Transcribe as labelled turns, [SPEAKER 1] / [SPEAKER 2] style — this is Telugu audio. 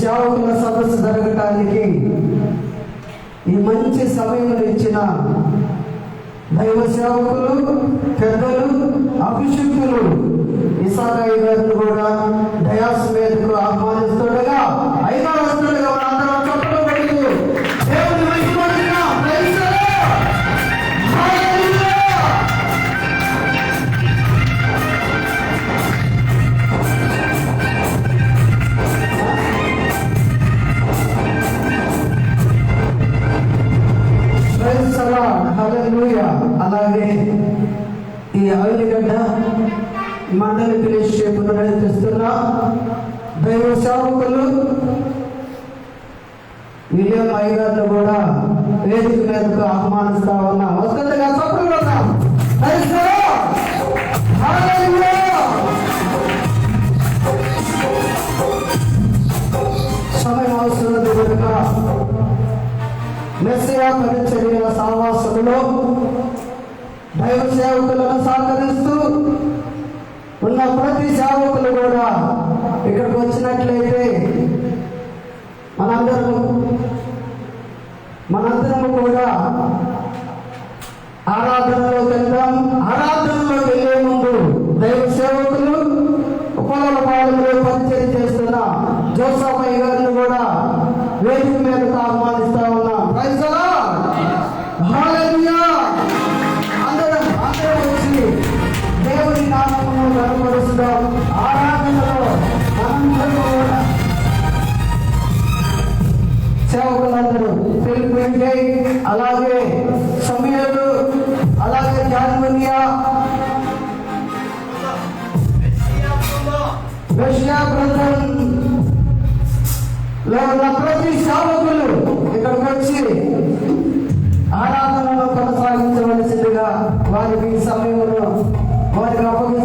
[SPEAKER 1] సేవకుల సదస్సు జరగటానికి ఈ మంచి సమయంలో ఇచ్చిన దైవ సేవకులు పెద్దలు అభిషిక్తులు ఇసారాయి కూడా డయాస్ మీదకు ఆహ్వానిస్తుండగా ఐదవ వేదిక మీదకు ఆహ్వానిస్తా ఉన్నాం ఉన్నాం సమయం అవసరం కనుక మెస్సియా పరిచర్యల సావాసములో దైవ సేవకులను సహకరిస్తూ ఉన్న ప్రతి సేవకులు కూడా ఇక్కడికి వచ్చినట్లయితే అందరం కూడా ఆరాధనలో వెళ్దాం ఆరాధనలో వెళ్ళే ముందు దైవ సేవకులు పొలాల పాలకులు పరిచయం చేస్తున్న జోసఫయ్య గారిని కూడా వేదిక మీదకు ఆహ్వానిస్తా ఉన్నాం. ప్రైజలా ఆరాధనలో సేవకులందరూ వెంకయ్య అలాగే సమీరుడు అలాగే జాన్మన్య. ప్రతి సేవకులు ఇక్కడికి వచ్చి ఆరాధనలో కొనసాగించవలసిందిగా వారికి సమయంలో వారికి అప్పగించారు